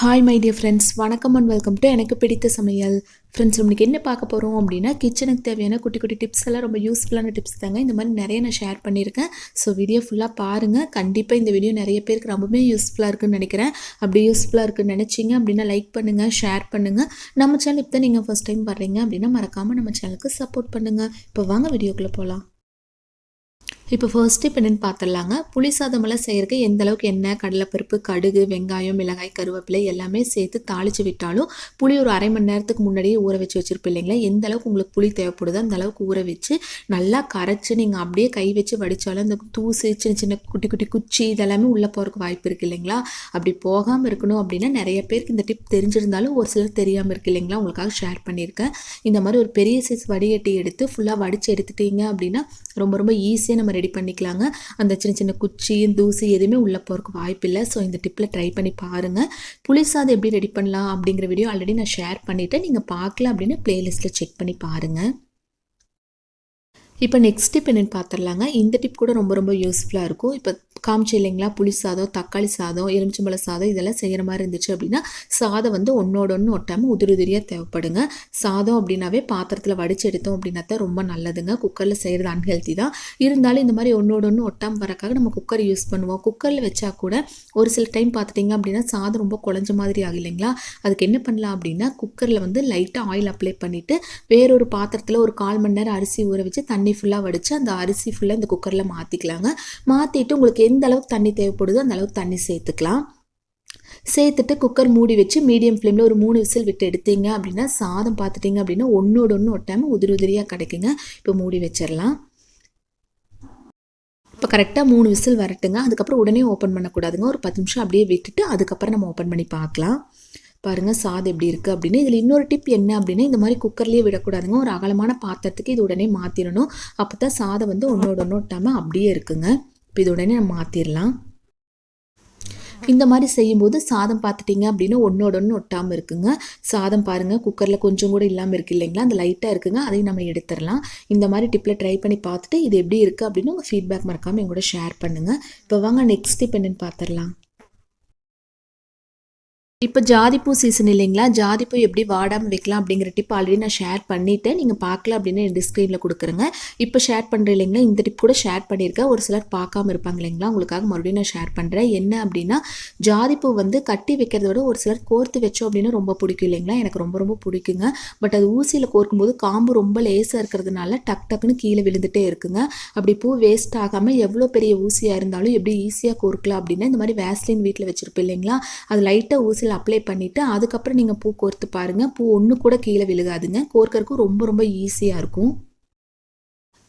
Hi my dear friends வணக்கம் and welcome to எனக்கு பிடித்த சமையல். ஃப்ரெண்ட்ஸ் இன்னைக்கு என்ன பார்க்க போகிறோம் அப்படின்னா கிச்சனுக்கு தேவையான குட்டி குட்டி டிப்ஸ் எல்லாம் ரொம்ப யூஸ்ஃபுல்லான டிப்ஸ் தாங்க. இந்த மாதிரி நிறைய நான் ஷேர் பண்ணியிருக்கேன். ஸோ வீடியோ ஃபுல்லாக பாருங்கள் கண்டிப்பாக இந்த வீடியோ நிறைய பேருக்கு ரொம்பவே யூஸ்ஃபுல்லாக இருக்குன்னு நினைக்கிறேன். அப்படி யூஸ்ஃபுல்லாக இருக்குன்னு நினச்சிங்க அப்படின்னா லைக் பண்ணுங்கள் ஷேர் பண்ணுங்கள் நம்ம சேனல் இப்போ தான் நீங்கள் ஃபஸ்ட் டைம் வர்றீங்க அப்படின்னா மறக்காமல் நம்ம சேனலுக்கு சப்போர்ட் பண்ணுங்கள் இப்போ வாங்க வீடியோக்குள்ளே போகலாம் இப்போ ஃபர்ஸ்ட் இப்போ என்னென்னு பார்த்துடலாங்க. புளி சாதமெல்லாம் செய்கிறதுக்கு எந்த அளவுக்கு எண்ணெய் கடலைப்பருப்பு கடுகு வெங்காயம் மிளகாய் கருவேப்பிலை எல்லாமே சேர்த்து தாளித்து விட்டாலும் புளி ஒரு அரை மணி நேரத்துக்கு முன்னாடியே ஊற வச்சு வச்சுருப்போம் இல்லைங்களா? எந்த அளவுக்கு உங்களுக்கு புளி தேவைப்படுதோ அந்த அளவுக்கு ஊற வச்சு நல்லா கரைச்சி நீங்கள் அப்படியே கை வச்சு வடித்தாலும் அந்த தூசு சின்ன சின்ன குட்டி குட்டி குச்சி இதெல்லாமே உள்ளே போகிறதுக்கு வாய்ப்பு இருக்குது இல்லைங்களா? அப்படி போகாமல் இருக்கணும் அப்படின்னா நிறைய பேருக்கு இந்த டிப் தெரிஞ்சிருந்தாலும் ஒரு சிலர் தெரியாமல் இருக்குது இல்லைங்களா? உங்களுக்காக ஷேர் பண்ணியிருக்கேன். இந்த மாதிரி ஒரு பெரிய சைஸ் வடிகட்டி எடுத்து ஃபுல்லாக வடித்து எடுத்துட்டீங்க அப்படின்னா ரொம்ப ரொம்ப ஈஸியாக நம்ம ரெடி பண்ணிக்கலாங்க. அந்த சின்ன சின்ன குச்சி தூசி எதுவுமே உள்ளே போகிறதுக்கு வாய்ப்பு இல்லை ஸோ இந்த டிப்பில் ட்ரை பண்ணி பாருங்கள் புளிசாதம் எப்படி ரெடி பண்ணலாம் அப்படிங்கிற வீடியோ ஆல்ரெடி நான் ஷேர் பண்ணிவிட்டேன் நீங்கள் பார்க்கல அப்படின்னு ப்ளேலிஸ்ட்டில் செக் பண்ணி பாருங்கள் இப்போ நெக்ஸ்ட் டிப் என்னென்னு பார்த்துடலாங்க இந்த டிப் கூட ரொம்ப ரொம்ப யூஸ்ஃபுல்லாக இருக்கும். இப்போ காமிச்சு இல்லைங்களா? புளி சாதம் தக்காளி சாதம் எலுமிச்சம்பழ சாதம் இதெல்லாம் செய்கிற மாதிரி இருந்துச்சு அப்படின்னா சாதம் வந்து ஒன்றோட ஒன்று ஒட்டாமல் உதிரி உதிரியாக தேவைப்படுங்க. சாதம் அப்படின்னாவே பாத்திரத்தில் வடிச்சு எடுத்தோம் அப்படின்னா தான் ரொம்ப நல்லதுங்க. குக்கரில் செய்கிறது அன்ஹெல்த்தி தான். இருந்தாலும் இந்த மாதிரி ஒன்றோட ஒன்று ஒட்டாமல் வரக்காக நம்ம குக்கர் யூஸ் பண்ணுவோம். குக்கரில் வச்சா கூட ஒரு சில டைம் பார்த்துட்டிங்க அப்படின்னா சாதம் ரொம்ப குழஞ்ச மாதிரி ஆகும் இல்லைங்களா? அதுக்கு என்ன பண்ணலாம் அப்படின்னா குக்கரில் வந்து லைட்டாக ஆயில் அப்ளை பண்ணிவிட்டு வேறொரு பாத்திரத்தில் ஒரு கால் மணி நேரம் அரிசி ஊற வச்சு தண்ணி ஃபுல்லாக வடித்து அந்த அரிசி ஃபுல்லாக இந்த குக்கரில் மாற்றிக்கலாங்க மாற்றிட்டு உங்களுக்கு எந்த அளவுக்கு தண்ணி தேவைப்படுதோ அந்த அளவுக்கு தண்ணி சேர்த்துக்கலாம். சேர்த்துட்டு குக்கர் மூடி வச்சு மீடியம் ஃப்ளேமில் ஒரு மூணு விசில் விட்டு எடுத்தீங்க அப்படின்னா சாதம் பார்த்துட்டிங்க அப்படின்னா ஒன்றோட ஒன்று ஒட்டாமல் உதிரி உதிரியாக கிடைக்குங்க. இப்போ மூடி வச்சிடலாம். இப்போ கரெக்டாக மூணு விசில் வரட்டுங்க. அதுக்கப்புறம் உடனே ஓப்பன் பண்ணக்கூடாதுங்க. ஒரு பத்து நிமிஷம் அப்படியே விட்டுட்டு அதுக்கப்புறம் நம்ம ஓப்பன் பண்ணி பார்க்கலாம். பாருங்கள் சாதம் எப்படி இருக்குது அப்படின்னு. இதில் இன்னொரு டிப் என்ன அப்படின்னா இந்த மாதிரி குக்கர்லேயே விடக்கூடாதுங்க. ஒரு அகலமான பாத்திரத்துக்கு இது உடனே மாற்றிடணும் அப்போ தான் சாதம் வந்து ஒன்றோட ஒன்று ஒட்டாமல் அப்படியே இருக்குங்க. இப்போ இது உடனே நம்ம மாற்றிடலாம் இந்த மாதிரி செய்யும்போது சாதம் பார்த்துட்டிங்க அப்படின்னா ஒன்றோட ஒன்று ஒட்டாமல் இருக்குங்க. சாதம் பாருங்கள் குக்கரில் கொஞ்சம் கூட இல்லாமல் இருக்குது இல்லைங்களா? அந்த லைட்டாக இருக்குங்க. அதையும் நம்ம எடுத்துடலாம் இந்த மாதிரி டிப்பில் ட்ரை பண்ணி பார்த்துட்டு இது எப்படி இருக்குது அப்படின்னு உங்கள் ஃபீட்பேக் மறக்காமல் எங்கூட ஷேர் பண்ணுங்கள் இப்போ வாங்க நெக்ஸ்ட் டிப் என்னென்னு பார்த்துடலாம் இப்போ ஜாதிப்பூ சீசன் இல்லைங்களா? ஜாதிப்பூ எப்படி வாடாமல் வைக்கலாம் அப்படிங்கிற டிப் ஆல்ரெடி நான் ஷேர் பண்ணிவிட்டேன் நீங்கள் பார்க்கல அப்படின்னு என் ஸ்க்ரீனில் கொடுக்குறேங்க. இப்போ ஷேர் பண்ணுறேன் இல்லைங்களா? இந்த டிப் கூட ஷேர் பண்ணியிருக்கேன். ஒரு சிலர் பார்க்காம இருப்பாங்க இல்லைங்களா? உங்களுக்காக மறுபடியும் நான் ஷேர் பண்ணுறேன் என்ன அப்படின்னா ஜாதிப்பூ வந்து கட்டி வைக்கிறத விட ஒரு சிலர் கோர்த்து வச்சோம் அப்படின்னா ரொம்ப பிடிக்கும் இல்லைங்களா? எனக்கு ரொம்ப ரொம்ப பிடிக்குங்க. பட் அது ஊசியில் கோர்க்கும்போது காம்பு ரொம்ப லேசாக இருக்கிறதுனால டக் டக்குன்னு கீழே விழுந்துட்டே இருக்குங்க. அப்படி பூ வேஸ்ட் ஆகாமல் எவ்வளோ பெரிய ஊசியாக இருந்தாலும் எப்படி ஈஸியாக கோர்க்கலாம் அப்படின்னா இந்த மாதிரி வேஸ்லின் வீட்டில் வச்சுருப்பேன் இல்லைங்களா? அது லைட்டாக ஊசி பென்சில் அப்ளை பண்ணிவிட்டு அதுக்கப்புறம் நீங்கள் பூ கோர்த்து பாருங்கள் பூ ஒன்று கூட கீழே விழுகாதுங்க. கோர்க்கறக்கும் ரொம்ப ரொம்ப ஈஸியாக இருக்கும்.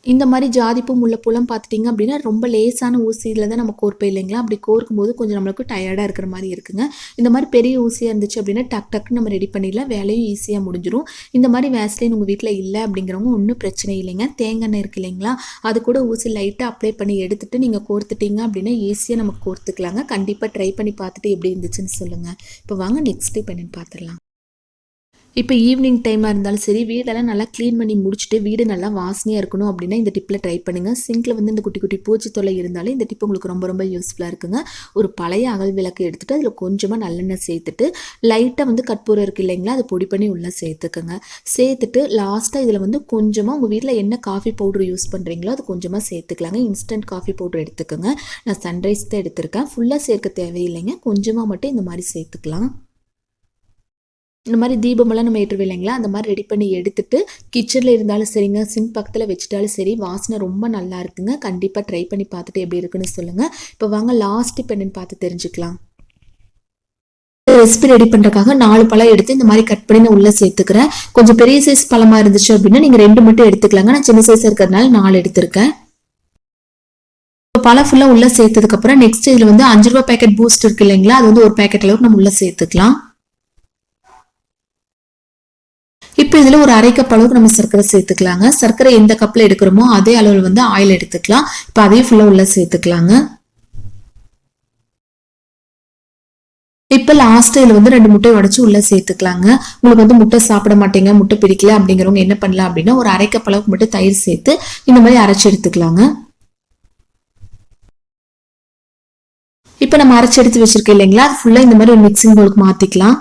இந்த மாதிரி ஜாதிப்பூ முல்லைப்பூலாம் பார்த்துட்டிங்க அப்படின்னா ரொம்ப லேசான ஊசியில் தான் நம்ம கோர்ப்போம் இல்லைங்களா? அப்படி கோர்க்கும் போது கொஞ்சம் நம்மளுக்கு டயர்டாக இருக்கிற மாதிரி இருக்குங்க. இந்த மாதிரி பெரிய ஊசியாக இருந்துச்சு அப்படின்னா டக் டக்குன்னு நம்ம ரெடி பண்ணிடலாம். வேலையும் ஈஸியாக முடிஞ்சிடும் இந்த மாதிரி வேஸ்லின் உங்கள் வீட்டில் இல்லை அப்படிங்கிறவங்க ஒன்றும் பிரச்சனை இல்லைங்க. தேங்காய் இருக்கு இல்லைங்களா? அது கூட ஊசி லைட்டாக அப்ளை பண்ணி எடுத்துகிட்டு நீங்கள் கோர்த்துட்டிங்க அப்படின்னா ஈஸியாக நம்ம கோர்த்துக்கலாங்க. கண்டிப்பாக ட்ரை பண்ணி பார்த்துட்டு எப்படி இருந்துச்சுன்னு சொல்லுங்கள் இப்போ வாங்க நெக்ஸ்ட் டைப் என்னென்னு பார்த்துடலாம். இப்போ ஈவினிங் டைமாக இருந்தாலும் சரி வீடெல்லாம் நல்லா க்ளீன் பண்ணி முடிச்சுட்டு வீடு நல்லா வாசனையாக இருக்கணும் அப்படின்னா இந்த டிப்பில் ட்ரை பண்ணுங்கள் சிங்கில் வந்து இந்த குட்டி குட்டி பூச்சி தொல்லை இருந்தாலும் இந்த டிப் உங்களுக்கு ரொம்ப ரொம்ப யூஸ்ஃபுல்லாக இருக்குங்க. ஒரு பழைய அகல் விளக்கு எடுத்துகிட்டு அதில் கொஞ்சமாக நல்லெண்ணெய் சேர்த்துட்டு லைட்டாக வந்து கற்பூரம் இருக்குது இல்லைங்களா அதை பொடி பண்ணி உள்ளே சேர்த்துக்கோங்க. சேர்த்துட்டு லாஸ்ட்டாக இதில் வந்து கொஞ்சமாக உங்கள் வீட்டில் என்ன காஃபி பவுடர் யூஸ் பண்ணுறீங்களோ அது கொஞ்சமாக சேர்த்துக்கலாங்க. இன்ஸ்டன்ட் காஃபி பவுடர் எடுத்துக்கோங்க. நான் சன்ரைஸ் தான் எடுத்திருக்கேன். ஃபுல்லாக சேர்க்க தேவையில்லைங்க. கொஞ்சமாக மட்டும் இந்த மாதிரி சேர்த்துக்கலாம். இந்த மாதிரி தீபமெல்லாம் நம்ம ஏற்றுவோம் இல்லைங்களா? அந்த மாதிரி ரெடி பண்ணி எடுத்துட்டு கிச்சனில் இருந்தாலும் சரிங்க சிங்க் பக்கத்தில் வச்சுட்டாலும் சரி வாசனை ரொம்ப நல்லா இருக்குங்க. கண்டிப்பாக ட்ரை பண்ணி பார்த்துட்டு எப்படி இருக்குன்னு சொல்லுங்கள் இப்போ வாங்க லாஸ்ட் இப்போ என்னென்னு பார்த்து தெரிஞ்சுக்கலாம். ரெசிபி ரெடி பண்ணுறதுக்காக நாலு பழம் எடுத்து இந்த மாதிரி கட் பண்ணி நான் உள்ளே சேர்த்துக்கிறேன். கொஞ்சம் பெரிய சைஸ் பழமாக இருந்துச்சு அப்படின்னா நீங்கள் ரெண்டு மட்டும் எடுத்துக்கலாங்க. நான் சின்ன சைஸ் இருக்கிறதுனால நாலு எடுத்திருக்கேன். பழம் ஃபுல்லாக உள்ளே சேர்த்ததுக்கப்புறம் நெக்ஸ்ட் இதில் வந்து அஞ்சு ரூபா பேக்கெட் பூஸ்ட் இருக்கு இல்லைங்களா? அது வந்து ஒரு பேக்கெட் அளவுக்கு நம்ம உள்ளே சேர்த்துக்கலாம். இப்போ இதில் ஒரு அரை கப் அளவுக்கு நம்ம சர்க்கரை சேர்த்துக்கலாங்க. சர்க்கரை எந்த கப்பில் எடுக்கிறோமோ அதே அளவில் வந்து ஆயில் எடுத்துக்கலாம். இப்போ அதையும் ஃபுல்லாக உள்ளே சேர்த்துக்கலாங்க. இப்போ லாஸ்ட் இதில் வந்து ரெண்டு முட்டை உடச்சி உள்ளே சேர்த்துக்கலாங்க. உங்களுக்கு வந்து முட்டை சாப்பிட மாட்டேங்க முட்டை பிடிக்கல அப்படிங்கிறவங்க என்ன பண்ணலாம் அப்படின்னா ஒரு அரை கப் அளவுக்கு மட்டும் தயிர் சேர்த்து இந்த மாதிரி அரைச்சி எடுத்துக்கலாங்க. இப்போ நம்ம அரைச்சி எடுத்து வச்சிருக்கோம் இல்லைங்களா? அது ஃபுல்லாக இந்த மாதிரி ஒரு மிக்சிங் பவுலுக்கு மாற்றிக்கலாம்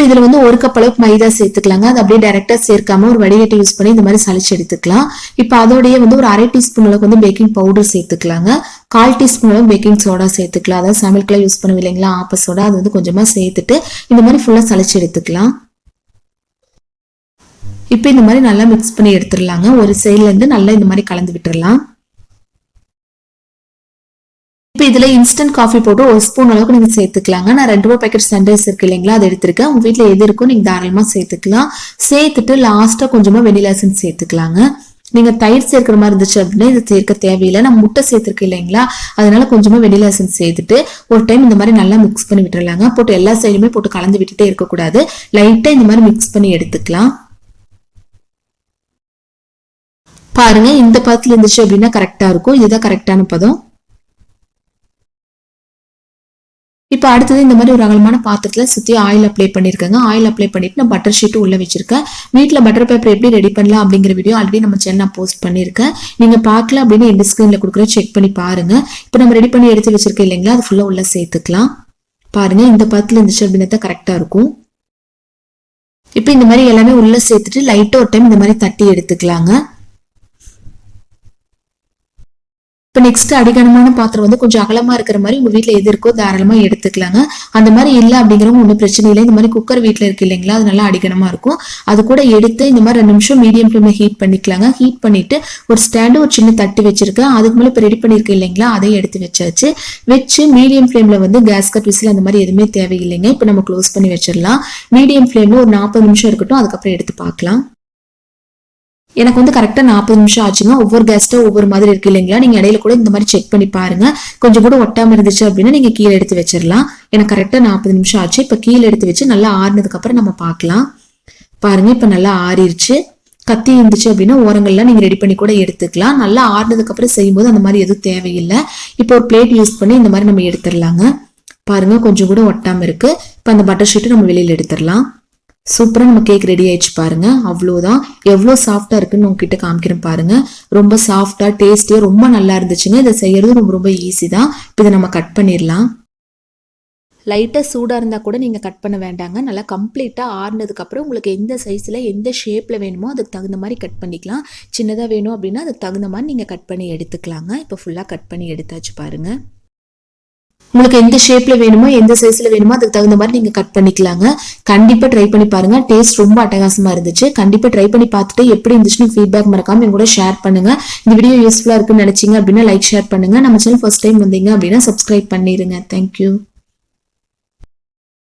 இப்போ இதில் வந்து ஒரு கப் அளவுக்கு மைதா சேர்த்துக்கலாங்க. அது அப்படியே டேரெக்டாக சேர்க்காம ஒரு வடிகட்டி யூஸ் பண்ணி இந்த மாதிரி சளிச்சு எடுத்துக்கலாம். இப்போ அதோடைய வந்து ஒரு அரை டீஸ்பூன் அளவுக்கு வந்து பேக்கிங் பவுடர் சேர்த்துக்கலாங்க. கால் டீஸ்பூன் அளவு பேக்கிங் சோடா சேர்த்துக்கலாம். அதாவது சமையலுக்குலாம் யூஸ் பண்ணுவோம் இல்லைங்களா? ஆப்ப சோடா அது வந்து கொஞ்சமாக சேர்த்துட்டு இந்த மாதிரி ஃபுல்லாக சளிச்சு எடுத்துக்கலாம். இப்போ இந்த மாதிரி நல்லா மிக்ஸ் பண்ணி எடுத்துடலாங்க. ஒரு சைட்லேருந்து நல்லா இந்த மாதிரி கலந்து விட்டுடலாம். இப்போ இதில் இன்ஸ்டன்ட் காஃபி போட்டு ஒரு ஸ்பூன் அளவுக்கு நீங்கள் சேர்த்துக்கலாங்க. நான் ரெண்டு ரூபா பேக்கெட் சன்ரைஸ் இருக்கு இல்லைங்களா? அதை எடுத்திருக்கேன். உங்கள் வீட்டில் எது இருக்கோ நீங்கள் தாராளமாக சேர்த்துக்கலாம். சேர்த்துட்டு லாஸ்ட்டாக கொஞ்சமாக வெனிலா எசன்ஸ் சேர்த்துக்கலாங்க. நீங்கள் தயிர் சேர்க்குற மாதிரி இருந்துச்சு அப்படின்னா இது சேர்க்க தேவையில்லை. நான் முட்டை சேர்த்துருக்கு இல்லைங்களா? அதனால கொஞ்சமாக வெனிலா எசன்ஸ் சேர்த்துட்டு ஒரு டைம் இந்த மாதிரி நல்லா மிக்ஸ் பண்ணி விட்டுறலாங்க. போட்டு எல்லா சைடுமே போட்டு கலந்து விட்டுட்டே இருக்கக்கூடாது. லைட்டாக இந்த மாதிரி மிக்ஸ் பண்ணி எடுத்துக்கலாம். பாருங்க இந்த பதத்தில் இருந்துச்சு அப்படின்னா கரெக்டாக இருக்கும். இதுதான் கரெக்டான பதம். இப்போ அடுத்தது இந்த மாதிரி ஒரு அகலமான பாத்திரத்தில் சுற்றி ஆயில் அப்ளை பண்ணியிருக்கேங்க ஆயில் அப்ளை பண்ணிட்டு நான் பட்டர் ஷீட்டு உள்ளே வச்சிருக்கேன். வீட்டில் பட்டர் பேப்பர் எப்படி ரெடி பண்ணலாம் அப்படிங்கிற வீடியோ ஆல்ரெடி நம்ம சென்னை போஸ்ட் பண்ணியிருக்கேன் நீங்கள் பார்க்கல அப்படின்னு எந்த ஸ்க்ரீனில் கொடுக்குற செக் பண்ணி பாருங்கள் இப்போ நம்ம ரெடி பண்ணி எடுத்து வச்சிருக்கேன் இல்லைங்களா? அது ஃபுல்லாக உள்ளே சேர்த்துக்கலாம். பாருங்கள் இந்த பத்தில் இருந்துச்சு அப்படின்னா தான் கரெக்டாக இருக்கும். இப்போ இந்த மாதிரி எல்லாமே உள்ளே சேர்த்துட்டு லைட்டாக ஒரு டைம் இந்த மாதிரி தட்டி எடுத்துக்கலாங்க. இப்போ நெக்ஸ்ட் அடிகனமான பாத்திரம் வந்து கொஞ்சம் அகலமா இருக்கிற மாதிரி உங்க வீட்டில் எது இருக்கோ தாராளமா எடுத்துக்கலாங்க. அந்த மாதிரி இல்லை அப்படிங்கிறவங்க ஒன்றும் பிரச்சனை இல்லை. இந்த மாதிரி குக்கர் வீட்டில் இருக்கு இல்லைங்களா? அது நல்லா அடிகனமா இருக்கும். அது கூட எடுத்து இந்த மாதிரி ரெண்டு நிமிஷம் மீடியம் ஃப்ளேம்ல ஹீட் பண்ணிக்கலாங்க. ஹீட் பண்ணிட்டு ஒரு ஸ்டாண்டு ஒரு சின்ன தட்டு வச்சிருக்கேன். அதுக்கு மேலே இப்போ ரெடி பண்ணியிருக்கேன் இல்லைங்களா? அதையும் எடுத்து வச்சாச்சு. வச்சு மீடியம் ஃப்ளேம்ல வந்து கேஸ் கட் விசில் அந்த மாதிரி எதுவுமே தேவையில்லைங்க. இப்போ நம்ம க்ளோஸ் பண்ணி வச்சிடலாம். மீடியம் ஃப்ளேம்ல ஒரு நாற்பது நிமிஷம் இருக்கட்டும். அதுக்கப்புறம் எடுத்து பார்க்கலாம். எனக்கு வந்து கரெக்டாக நாற்பது நிமிஷம் ஆச்சுங்க. ஒவ்வொரு கேஸ்ட்டும் ஒவ்வொரு மாதிரி இருக்கு இல்லைங்களா? நீங்கள் இடையில கூட இந்த மாதிரி செக் பண்ணி பாருங்க. கொஞ்சம் கூட ஒட்டாமல் இருந்துச்சு அப்படின்னா நீங்கள் கீழே எடுத்து வச்சிடலாம் எனக்கு கரெக்டாக நாற்பது நிமிஷம் ஆச்சு. இப்போ கீழே எடுத்து வச்சு நல்லா ஆறுனதுக்கப்புறம் நம்ம பார்க்கலாம். பாருங்க இப்போ நல்லா ஆறிடுச்சு கத்தி இருந்துச்சு அப்படின்னா ஓரங்கள்லாம் நீங்கள் ரெடி பண்ணி கூட எடுத்துக்கலாம். நல்லா ஆறுனதுக்கப்புறம் செய்யும்போது அந்த மாதிரி எதுவும் தேவையில்லை. இப்போ ஒரு பிளேட் யூஸ் பண்ணி இந்த மாதிரி நம்ம எடுத்துடலாங்க பாருங்க கொஞ்சம் கூட ஒட்டாமல் இருக்கு. இப்போ அந்த பட்டர் ஷீட்டை நம்ம வெளியில் எடுத்துடலாம் சூப்பராக நம்ம கேக் ரெடி ஆயிடுச்சு பாருங்க. அவ்வளோதான் எவ்வளோ சாஃப்டாக இருக்குன்னு உங்ககிட்ட காமிக்கிறேன் பாருங்க. ரொம்ப சாஃப்டாக டேஸ்டியாக ரொம்ப நல்லா இருந்துச்சுங்க. இதை செய்யறது ரொம்ப ரொம்ப ஈஸி தான். இப்போ இதை நம்ம கட் பண்ணிடலாம். லைட்டாக சூடாக இருந்தால் கூட நீங்கள் கட் பண்ண வேண்டாங்க. நல்லா கம்ப்ளீட்டாக ஆறுனதுக்கப்புறம் உங்களுக்கு எந்த சைஸில் எந்த ஷேப்பில் வேணுமோ அதுக்கு தகுந்த மாதிரி கட் பண்ணிக்கலாம். சின்னதாக வேணும் அப்படின்னா அதுக்கு தகுந்த மாதிரி நீங்கள் கட் பண்ணி எடுத்துக்கலாங்க. இப்போ ஃபுல்லாக கட் பண்ணி எடுத்தாச்சு பாருங்கள் உங்களுக்கு எந்த ஷேப்ல வேணுமோ எந்த சைஸ்ல வேணுமோ அதுக்கு தகுந்த மாதிரி நீங்க கட் பண்ணிக்கலாங்க. கண்டிப்பா ட்ரை பண்ணி பாருங்க. டேஸ்ட் ரொம்ப அட்டகாசமா இருந்துச்சு. கண்டிப்பா ட்ரை பண்ணி பார்த்துட்டு எப்படி இருந்துச்சுன்னு ஃபீட்பேக் மறக்காம எங்க கூட ஷேர் பண்ணுங்க. இந்த வீடியோ யூஸ்ஃபுல்லா இருக்குன்னு நினைச்சீங்க அப்படின்னா லைக் ஷேர் பண்ணுங்க. நம்ம சேனல் ஃபர்ஸ்ட் டைம் வந்தீங்க அப்படின்னா சப்ஸ்கிரைப் பண்ணிருங்க. தேங்க்யூ